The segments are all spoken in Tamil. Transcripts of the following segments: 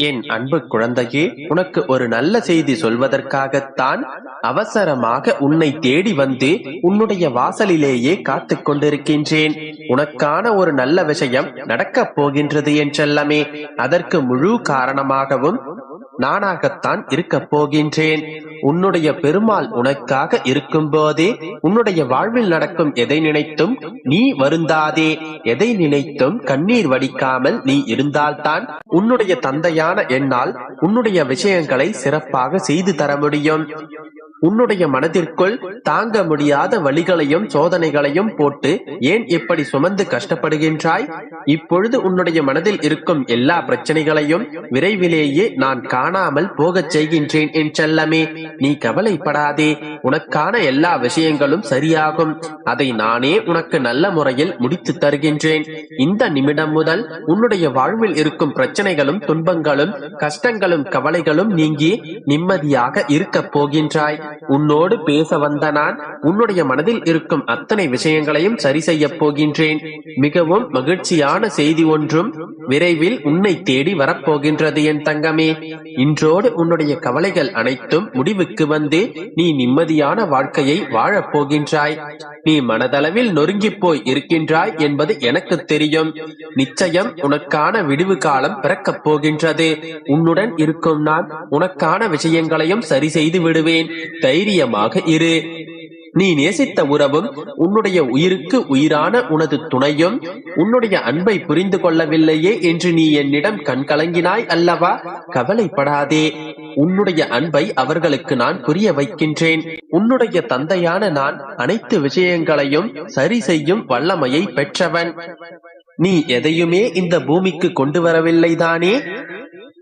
என் அன்பு குழந்தையே உனக்கு ஒரு நல்ல செய்தி சொல்வதற்காகத்தான் அவசரமாக உன்னை தேடி வந்து உன்னுடைய வாசலிலேயே காத்துக் கொண்டிருக்கின்றேன். உனக்கான ஒரு நல்ல விஷயம் நடக்கப் போகின்றது என்றெல்லாமே அதற்கு முழு காரணமாகவும் நானாகத்தான் இருக்கப் போகின்றேன். உன்னுடைய பெருமாள் உனக்காக இருக்கும் போதே உன்னுடைய வாழ்வில் நடக்கும் எதை நினைத்தும் நீ வருந்தாதே. எதை நினைத்தும் கண்ணீர் வடிக்காமல் நீ இருந்தால்தான் உன்னுடைய தந்தையான என்னால் உன்னுடைய விஷயங்களை சிறப்பாக செய்து தர முடியும். உன்னுடைய மனதிற்குள் தாங்க முடியாத வழிகளையும் சோதனைகளையும் போட்டு ஏன் இப்படி சுமந்து கஷ்டப்படுகின்றாய்? இப்பொழுது உன்னுடைய மனதில் இருக்கும் எல்லா பிரச்சனைகளையும் விரைவிலேயே நான் காணாமல் போகச் செய்கின்றேன் என் செல்லமே. நீ கவலைப்படாதே. உனக்கான எல்லா விஷயங்களும் சரியாகும். அதை நானே உனக்கு நல்ல முறையில் முடித்து தருகின்றேன். இந்த நிமிடம் முதல் உன்னுடைய வாழ்வில் இருக்கும் பிரச்சனைகளும் துன்பங்களும் கஷ்டங்களும் கவலைகளும் நீங்கி நிம்மதியாக இருக்கப் போகின்றாய். உன்னோடு பேச வந்த நான் உன்னுடைய மனதில் இருக்கும் அத்தனை விஷயங்களையும் சரி செய்யப் போகின்றேன். மிகவும் மகிழ்ச்சியான செய்தி ஒன்றும் விரைவில் உன்னை தேடி வரப்போகின்றது என் தங்கமே. இன்றோடு உன்னுடைய கவலைகள் அனைத்தும் முடிவுக்கு வந்து நீ நிம்மதி நிம்மதியான வாழ்க்கையை வாழப் போகின்றாய். நீ மனதளவில் நொறுங்கிப் போய் இருக்கின்றாய் என்பது எனக்கு தெரியும். நிச்சயம் உனக்கான விடிவு காலம் பிறக்கப் போகின்றது. உன்னுடன் இருக்கும் நான் உனக்கான விஷயங்களையும் சரி செய்து விடுவேன். தைரியமாக இரு. நீ நேசித்த உறவும் உன்னுடைய உயிருக்கு உயிரான உனது துணையும் உன்னுடைய அன்பை புரிந்து கொள்ளவில்லையே என்று நீ என்னிடம் கண்கலங்கினாய் அல்லவா? கவலைப்படாதே. உன்னுடைய அன்பை அவர்களுக்கு நான் புரிய வைக்கின்றேன். உன்னுடைய தந்தையான நான் அனைத்து விஷயங்களையும் சரி செய்யும் வல்லமையை பெற்றவன். நீ எதையுமே இந்த பூமிக்கு கொண்டு வரவில்லைதானே?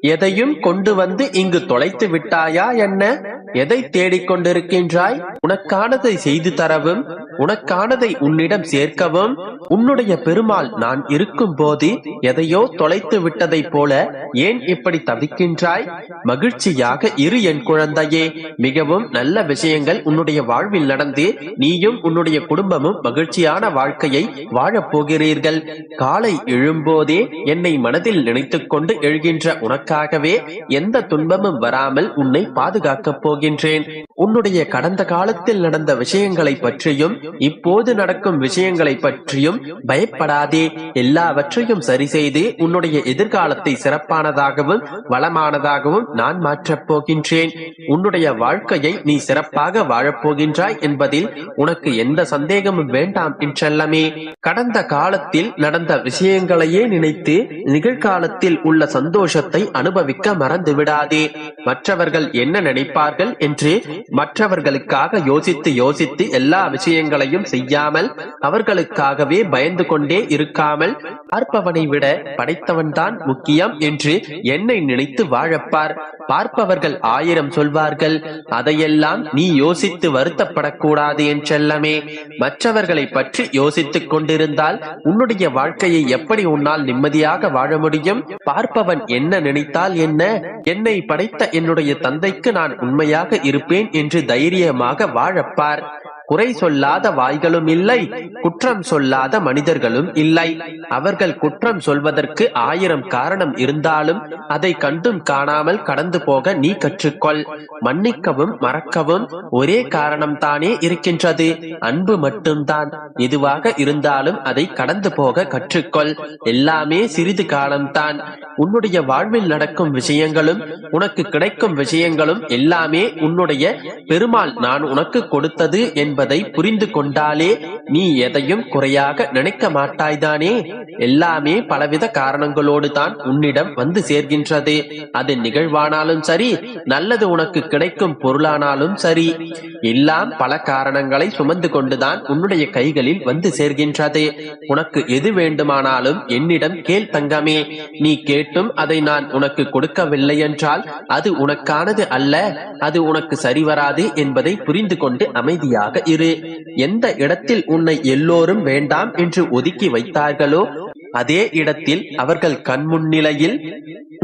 எதையும் கொண்டு வந்து இங்கு தொலைத்து விட்டாயா என்ன? எதை தேடிக் கொண்டிருக்கின்றாய் உனக்கானதை செய்து தரவும் உனக்கானதை உன்னிடம் சேர்க்கவும் உன்னுடைய பெருமாள் நான் இருக்கும் போது எதையோ தொலைத்து விட்டதை போல ஏன் இப்படி தவிக்கின்றாய்? மகிழ்ச்சியாக இரு என் குழந்தையே மிகவும் நல்ல விஷயங்கள் உன்னுடைய வாழ்வில் நடந்து நீயும் உன்னுடைய குடும்பமும் மகிழ்ச்சியான வாழ்க்கையை வாழப் போகிறீர்கள். காலை எழும்போதே என்னை மனதில் நினைத்துக் கொண்டு எழுகின்ற உனக்காகவே எந்த துன்பமும் வராமல் உன்னை பாதுகாக்கப் போகின்றேன். உன்னுடைய கடந்த காலத்தில் நடந்த விஷயங்களை பற்றியும் இப்போது நடக்கும் விஷயங்களை பற்றியும் பயப்படாதே. எல்லாவற்றையும் சரி செய்து உன்னுடைய எதிர்காலத்தை சிறப்பானதாகவும் வளமானதாகவும் நான் மாற்றப் போகின்றேன். உன்னுடைய வாழ்க்கையை நீ சிறப்பாக வாழப்போகின்றாய் என்பதில் உனக்கு எந்த சந்தேகமும் வேண்டாம் என்றல்லமே கடந்த காலத்தில் நடந்த விஷயங்களையே நினைத்து நிகழ்காலத்தில் உள்ள சந்தோஷத்தை அனுபவிக்க மறந்து விடாதே மற்றவர்கள் என்ன நினைப்பார்கள் என்று மற்றவர்களுக்காக யோசித்து யோசித்து எல்லா விஷயங்களையும் செய்யாமல் அவர்களுக்காகவே பயந்து கொண்டே இருக்காமல் பார்ப்பவனை விட படைத்தவன்தான் முக்கியம் என்று என்னை நினைத்து வாழப்பார். பார்ப்பவர்கள் ஆயிரம் சொல்வார்கள் அதையெல்லாம் நீ யோசித்து வருத்தப்படக்கூடாது என் செல்லமே. மற்றவர்களை பற்றி யோசித்துக் கொண்டிருந்தால் உன்னுடைய வாழ்க்கையை எப்படி உன்னால் நிம்மதியாக வாழ முடியும்? பார்ப்பவன் என்ன நினைத்தால் என்ன? என்னை படைத்த என்னுடைய தந்தைக்கு நான் உண்மையாக இருப்பேன் என்று தைரியமாக வாழப்பார். குறை சொல்லாத வாய்களும் இல்லை குற்றம் சொல்லாத மனிதர்களும் இல்லை. அவர்கள் குற்றம் சொல்வதற்கு ஆயிரம் காரணம் இருந்தாலும் அதை கண்டும் காணாமல் கடந்து போக நீ கற்றுக்கொள். மன்னிக்கவும் மறக்கவும் ஒரே காரணம் தானே இருக்கின்றது. அன்பு மட்டும்தான். எதுவாக இருந்தாலும் அதை கடந்து போக கற்றுக்கொள். எல்லாமே சிறிது காலம்தான். உன்னுடைய வாழ்வில் நடக்கும் விஷயங்களும் உனக்கு கிடைக்கும் விஷயங்களும் எல்லாமே உன்னுடைய பெருமாள் நான் உனக்கு கொடுத்தது என்பதை புரிந்து கொண்டாலே நீ எதையும் குறையாக நினைக்க மாட்டாய்தானே? எல்லாமே பலவித காரணங்களோடு தான் உன்னிடம் வந்து சேர்கின்றது. அது நிகழ்வானாலும் சரி நல்லது உனக்கு கிடைக்கும் பொருளானாலும் சரி. எல்லாம் பல காரணங்களை சுமந்து கொண்டுதான் உன்னுடைய கைகளில் வந்து சேர்கின்றது. உனக்கு எது வேண்டுமானாலும் என்னிடம் கேள் தங்கமே. நீ கேட்டும் அதை நான் உனக்கு கொடுக்கவில்லை என்றால் அது உனக்கானது அல்ல அது உனக்கு சரிவராது என்பதை புரிந்து கொண்டு அமைதியாக இரு. எந்த இடத்தில் உன்னை எல்லோரும் வேண்டாம் என்று ஒதுக்கி வைத்தார்களோ அதே இடத்தில் அவர்கள் கண்முன்னிலையில்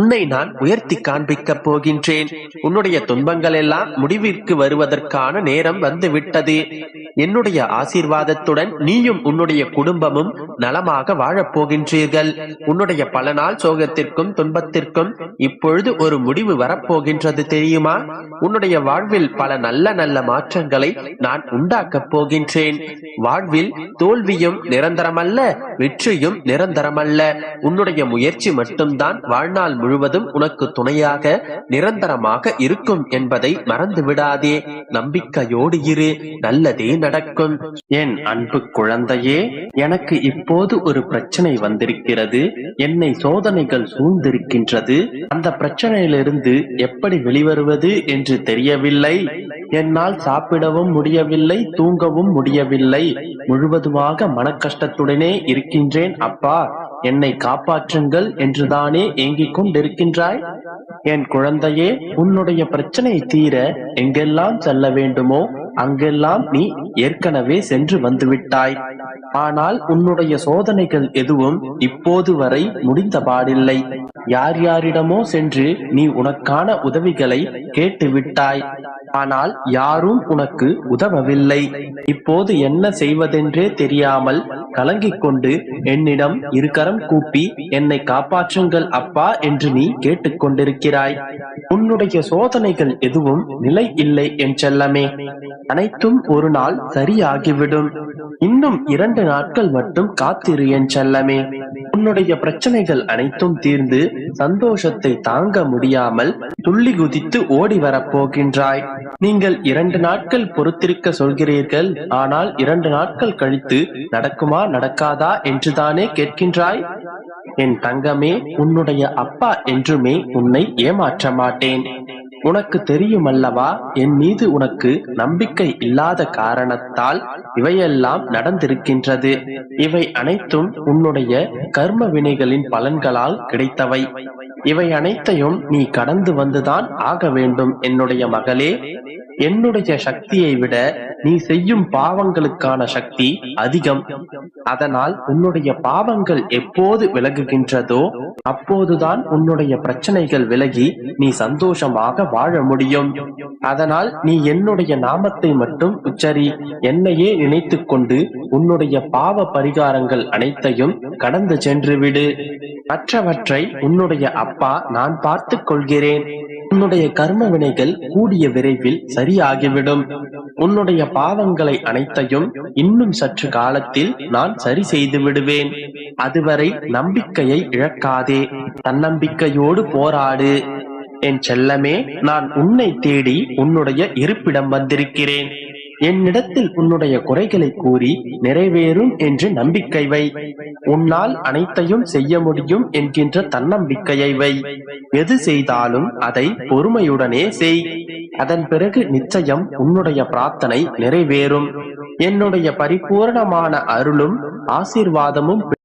உன்னை நான் உயர்த்தி காண்பிக்கப் போகின்றேன். உன்னுடைய துன்பங்கள் எல்லாம் முடிவிற்கு வருவதற்கான நேரம் வந்துவிட்டது. என்னுடைய ஆசீர்வாதத்துடன் நீயும் உன்னுடைய குடும்பமும் நலமாக வாழப் போகின்றீர்கள். உன்னுடைய பல நாள் சோகத்திற்கும் துன்பத்திற்கும் இப்பொழுது ஒரு முடிவு வரப்போகின்றது தெரியுமா? உன்னுடைய வாழ்வில் பல நல்ல நல்ல மாற்றங்களை நான் உண்டாக்கப் போகின்றேன். வாழ்வில் தோல்வியும் நிரந்தரமல்ல வெற்றியும் நிரந்தரமல்ல. உன்னுடைய முயற்சி மட்டும்தான் வாழ்நாள் முழு முழுவதும் உனக்கு துணையாக நிரந்தரமாக இருக்கும் என்பதை மறந்து விடாதே நம்பிக்கையோடு இரு. நல்லதே நடக்கும். என் அன்பு குழந்தையே எனக்கு இப்போது ஒரு பிரச்சனை வந்திருக்கிறது. என்னை சோதனைகள் சூழ்ந்திருக்கின்றது. அந்த பிரச்சனையிலிருந்து எப்படி வெளிவருவது என்று தெரியவில்லை. என்னால் சாப்பிடவும் முடியவில்லை தூங்கவும் முடியவில்லை. முழுவதுமாக மனக்கஷ்டத்துடனே இருக்கின்றேன் அப்பா. என்னை காப்பாற்றுங்கள் என்றுதானே ஏங்கிக் கொண்டிருக்கின்றாய்? என் குழந்தையே உன்னுடைய பிரச்சனை தீர எங்கெல்லாம் செல்ல வேண்டுமோ அங்கெல்லாம் நீ ஏற்கனவே சென்று வந்துவிட்டாய். ஆனால் உன்னுடைய சோதனைகள் எதுவும் இப்போது வரை முடிந்த பாடில்லை யார் யாரிடமோ சென்று நீ உனக்கான உதவிகளை கேட்டு விட்டாய் ஆனால் யாரும் உனக்கு உதவவில்லை. இப்போது என்ன செய்வதென்றே தெரியாமல் கலங்கிக் கொண்டு என்னிடம் இருக்கரம் கூப்பி என்னை காப்பாற்றுங்கள் அப்பா என்று நீ கேட்டுக்கொண்டிருக்கிறாய். உன்னுடைய சோதனைகள் எதுவும் நிலை இல்லை என் செல்லமே. அனைத்தும் ஒரு நாள் சரியாகிவிடும். இன்னும் இரண்டு நாட்கள் மட்டும் காத்திரு என் செல்லமே. உன்னுடைய பிரச்சனைகள் அனைத்தும் தீர்ந்து சந்தோஷத்தை தாங்க முடியாமல் துள்ளி குதித்து ஓடி வரப் போகின்றாய். நீங்கள் இரண்டு நாட்கள் பொறுத்திருக்க சொல்கிறீர்கள் ஆனால் இரண்டு நாட்கள் கழித்து நடக்குமா நடக்காதா என்றுதானே கேட்கின்றாய்? என் தங்கமே உன்னுடைய அப்பா என்றுமே உன்னை ஏமாற்ற மாட்டேன் உனக்கு தெரியுமல்லவா? என் மீது உனக்கு நம்பிக்கை இல்லாத காரணத்தால் இவையெல்லாம் நடந்திருக்கின்றது. இவை அனைத்தும் உன்னுடைய கர்ம வினைகளின் பலன்களால் கிடைத்தவை. இவை அனைத்தையும் நீ கடந்து வந்துதான் ஆக வேண்டும். என்னுடைய மகளே என்னுடைய சக்தியை விட நீ செய்யும் பாவங்களுக்கான சக்தி அதிகம். அதனால் உன்னுடைய பாவங்கள் எப்போது விலகுகின்றதோ அப்போதுதான் உன்னுடைய பிரச்சனைகள் விலகி நீ சந்தோஷமாக வாழ முடியும். அதனால் நீ என்னுடைய நாமத்தை மட்டும் உச்சரி என்னையே நினைத்து கொண்டு உன்னுடைய பாவ பரிகாரங்கள் அனைத்தையும் கடந்து சென்று விடு. மற்றவற்றை உன்னுடைய அப்பா நான் பார்த்துக் கொள்கிறேன். உன்னுடைய கர்ம வினைகள் கூடிய விரைவில் சரியாகிவிடும். உன்னுடைய பாவங்களை அனைத்தையும் இன்னும் சற்று காலத்தில் நான் சரி செய்து விடுவேன். அதுவரை நம்பிக்கையை இழக்காதே. தன்னம்பிக்கையோடு போராடு. என் செல்லமே நான் உன்னை தேடி உன்னுடைய இருப்பிடம் வந்திருக்கிறேன். என்னிடத்தில் உன்னுடைய குறைகளை கூறி நிறைவேறும் என்று நம்பிக்கை வை. உன்னால் அனைத்தையும் செய்ய முடியும் என்கின்ற தன்னம்பிக்கையை வை. எது செய்தாலும் அதை பொறுமையுடனே செய். அதன் பிறகு நிச்சயம் உன்னுடைய பிரார்த்தனை நிறைவேறும். என்னுடைய பரிபூரணமான அருளும் ஆசீர்வாதமும்